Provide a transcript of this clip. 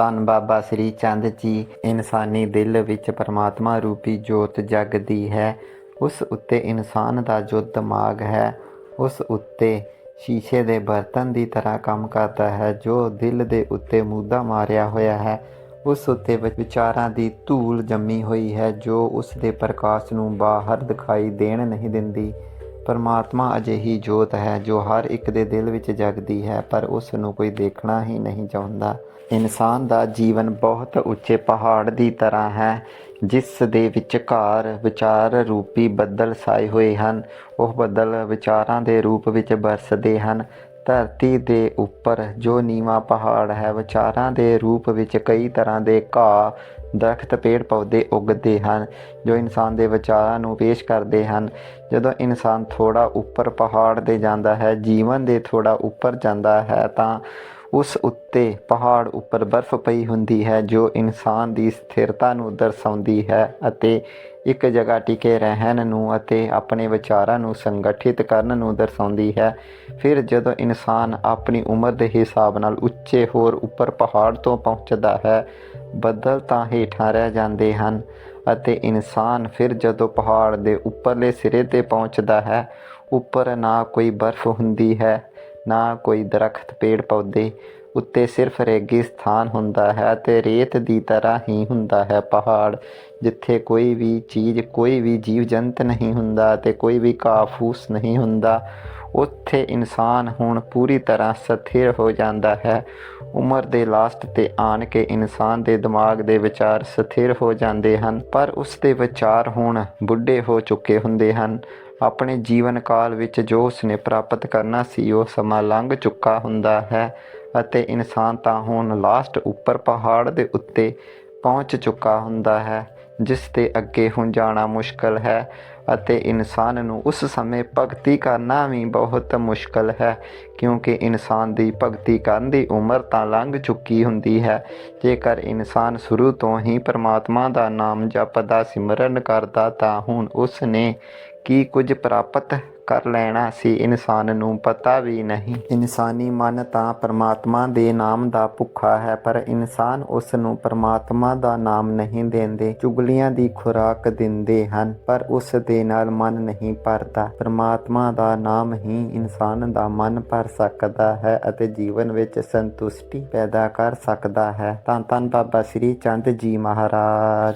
ਧੰਨ ਬਾਬਾ ਸ੍ਰੀ ਚੰਦ ਜੀ, ਇਨਸਾਨੀ ਦਿਲ ਵਿੱਚ ਪਰਮਾਤਮਾ ਰੂਪੀ ਜੋਤ ਜਗਦੀ ਹੈ। ਉਸ ਉੱਤੇ ਇਨਸਾਨ ਦਾ ਜੋ ਦਿਮਾਗ ਹੈ, ਉਸ ਉੱਤੇ ਸ਼ੀਸ਼ੇ ਦੇ ਬਰਤਨ ਦੀ ਤਰ੍ਹਾਂ ਕੰਮ ਕਰਦਾ ਹੈ, ਜੋ ਦਿਲ ਦੇ ਉੱਤੇ ਮੂਦਾ ਮਾਰਿਆ ਹੋਇਆ ਹੈ, ਉਸ ਉੱਤੇ ਵਿ- ਵਿਚਾਰਾਂ ਦੀ ਧੂਲ ਜੰਮੀ ਹੋਈ ਹੈ, ਜੋ ਉਸ ਦੇ ਪ੍ਰਕਾਸ਼ ਨੂੰ ਬਾਹਰ ਦਿਖਾਈ ਦੇਣ ਨਹੀਂ ਦਿੰਦੀ। ਪਰਮਾਤਮਾ ਅਜਿਹੀ ਜੋਤ ਹੈ ਜੋ ਹਰ ਇੱਕ ਦੇ ਦਿਲ ਵਿੱਚ ਜਗਦੀ ਹੈ, ਪਰ ਉਸ ਨੂੰ ਕੋਈ ਦੇਖਣਾ ਹੀ ਨਹੀਂ ਚਾਹੁੰਦਾ। ਇਨਸਾਨ ਦਾ ਜੀਵਨ ਬਹੁਤ ਉੱਚੇ ਪਹਾੜ ਦੀ ਤਰ੍ਹਾਂ ਹੈ, ਜਿਸ ਦੇ ਵਿਚਕਾਰ ਵਿਚਾਰ ਰੂਪੀ ਬੱਦਲ ਸਾਏ ਹੋਏ ਹਨ। ਉਹ ਬੱਦਲ ਵਿਚਾਰਾਂ ਦੇ ਰੂਪ ਵਿੱਚ ਬਰਸਦੇ ਹਨ ਧਰਤੀ ਦੇ ਉੱਪਰ, ਜੋ ਨੀਵਾਂ ਪਹਾੜ ਹੈ, ਵਿਚਾਰਾਂ ਦੇ ਰੂਪ ਵਿੱਚ ਕਈ ਤਰ੍ਹਾਂ ਦੇ ਘਾਹ, ਦਰਖਤ, ਪੇੜ ਪੌਦੇ ਉੱਗਦੇ ਹਨ, ਜੋ ਇਨਸਾਨ ਦੇ ਵਿਚਾਰਾਂ ਨੂੰ ਪੇਸ਼ ਕਰਦੇ ਹਨ। ਜਦੋਂ ਇਨਸਾਨ ਥੋੜਾ ਉੱਪਰ ਪਹਾੜ ਤੇ ਜਾਂਦਾ ਹੈ, ਜੀਵਨ ਦੇ ਥੋੜਾ ਉੱਪਰ ਜਾਂਦਾ ਹੈ, ਤਾਂ ਉਸ ਉੱਤੇ ਪਹਾੜ ਉੱਪਰ ਬਰਫ਼ ਪਈ ਹੁੰਦੀ ਹੈ, ਜੋ ਇਨਸਾਨ ਦੀ ਸਥਿਰਤਾ ਨੂੰ ਦਰਸਾਉਂਦੀ ਹੈ ਅਤੇ ਇੱਕ ਜਗ੍ਹਾ ਟਿਕੇ ਰਹਿਣ ਨੂੰ ਅਤੇ ਆਪਣੇ ਵਿਚਾਰਾਂ ਨੂੰ ਸੰਗਠਿਤ ਕਰਨ ਨੂੰ ਦਰਸਾਉਂਦੀ ਹੈ। ਫਿਰ ਜਦੋਂ ਇਨਸਾਨ ਆਪਣੀ ਉਮਰ ਦੇ ਹਿਸਾਬ ਨਾਲ ਉੱਚੇ ਹੋਰ ਉੱਪਰ ਪਹਾੜ ਤੋਂ ਪਹੁੰਚਦਾ ਹੈ, ਬੱਦਲ ਤਾਂ ਹੇਠਾਂ ਰਹਿ ਜਾਂਦੇ ਹਨ ਅਤੇ ਇਨਸਾਨ ਫਿਰ ਜਦੋਂ ਪਹਾੜ ਦੇ ਉੱਪਰਲੇ ਸਿਰੇ ਤੇ ਪਹੁੰਚਦਾ ਹੈ, ਉੱਪਰ ਨਾ ਕੋਈ ਬਰਫ਼ ਹੁੰਦੀ ਹੈ। ਨਾ ਕੋਈ ਦਰਖਤ, ਪੇੜ, ਪੌਦੇ ਉੱਤੇ ਸਿਰਫ ਰੇਗਿਸਤਾਨ ਹੁੰਦਾ ਹੈ ਤੇ ਰੇਤ ਦੀ ਤਰ੍ਹਾਂ ਹੀ ਹੁੰਦਾ ਹੈ ਪਹਾੜ, ਜਿੱਥੇ ਕੋਈ ਵੀ ਚੀਜ਼, ਕੋਈ ਵੀ ਜੀਵ ਜੰਤ ਨਹੀਂ ਹੁੰਦਾ ਤੇ ਕੋਈ ਵੀ ਕਾਫੂਸ ਨਹੀਂ ਹੁੰਦਾ। ਉੱਥੇ ਇਨਸਾਨ ਹੁਣ ਪੂਰੀ ਤਰ੍ਹਾਂ ਸਥਿਰ ਹੋ ਜਾਂਦਾ ਹੈ। ਉਮਰ ਦੇ ਲਾਸਟ ਤੇ ਆਣ ਕੇ ਇਨਸਾਨ ਦੇ ਦਿਮਾਗ ਦੇ ਵਿਚਾਰ ਸਥਿਰ ਹੋ ਜਾਂਦੇ ਹਨ, ਪਰ ਉਸ ਦੇ ਵਿਚਾਰ ਹੁਣ ਬੁੱਢੇ ਹੋ ਚੁੱਕੇ ਹੁੰਦੇ ਹਨ। ਆਪਣੇ ਜੀਵਨ ਕਾਲ ਵਿੱਚ ਜੋ ਉਸਨੇ ਪ੍ਰਾਪਤ ਕਰਨਾ ਸੀ, ਉਹ ਸਮਾਂ ਲੰਘ ਚੁੱਕਾ ਹੁੰਦਾ ਹੈ ਅਤੇ ਇਨਸਾਨ ਤਾਂ ਹੁਣ ਲਾਸਟ ਉੱਪਰ ਪਹਾੜ ਦੇ ਉੱਤੇ ਪਹੁੰਚ ਚੁੱਕਾ ਹੁੰਦਾ ਹੈ, ਜਿਸ ਦੇ ਅੱਗੇ ਹੁਣ ਜਾਣਾ ਮੁਸ਼ਕਲ ਹੈ। ਅਤੇ ਇਨਸਾਨ ਨੂੰ ਉਸ ਸਮੇਂ ਭਗਤੀ ਕਰਨਾ ਵੀ ਬਹੁਤ ਮੁਸ਼ਕਲ ਹੈ, ਕਿਉਂਕਿ ਇਨਸਾਨ ਦੀ ਭਗਤੀ ਕਰਨ ਦੀ ਉਮਰ ਤਾਂ ਲੰਘ ਚੁੱਕੀ ਹੁੰਦੀ ਹੈ। ਜੇਕਰ ਇਨਸਾਨ ਸ਼ੁਰੂ ਤੋਂ ਹੀ ਪਰਮਾਤਮਾ ਦਾ ਨਾਮ ਜਪਦਾ, ਸਿਮਰਨ ਕਰਦਾ, ਤਾਂ ਹੁਣ ਉਸ ਨੇ ਕੀ ਕੁਝ ਪ੍ਰਾਪਤ ਕਰ ਲੈਣਾ ਸੀ ਇਨਸਾਨ ਨੂੰ ਪਤਾ ਵੀ ਨਹੀਂ। ਇਨਸਾਨੀ ਮਨ ਤਾਂ ਪਰਮਾਤਮਾ ਦੇ ਨਾਮ ਦਾ ਭੁੱਖਾ ਹੈ, ਪਰ ਇਨਸਾਨ ਉਸ ਨੂੰ ਪਰਮਾਤਮਾ ਦਾ ਨਾਮ ਨਹੀਂ ਦਿੰਦੇ, ਚੁਗਲੀਆਂ ਦੀ ਖੁਰਾਕ ਦਿੰਦੇ ਹਨ, ਪਰ ਉਸ ਦੇ ਨਾਲ ਮਨ ਨਹੀਂ ਭਰਦਾ। ਪਰਮਾਤਮਾ ਦਾ ਨਾਮ ਹੀ ਇਨਸਾਨ ਦਾ ਮਨ ਭਰ ਸਕਦਾ ਹੈ ਅਤੇ ਜੀਵਨ ਵਿੱਚ ਸੰਤੁਸ਼ਟੀ ਪੈਦਾ ਕਰ ਸਕਦਾ ਹੈ। ਤਾਂ ਧੰਨ ਬਾਬਾ ਸ੍ਰੀ ਚੰਦ ਜੀ ਮਹਾਰਾਜ।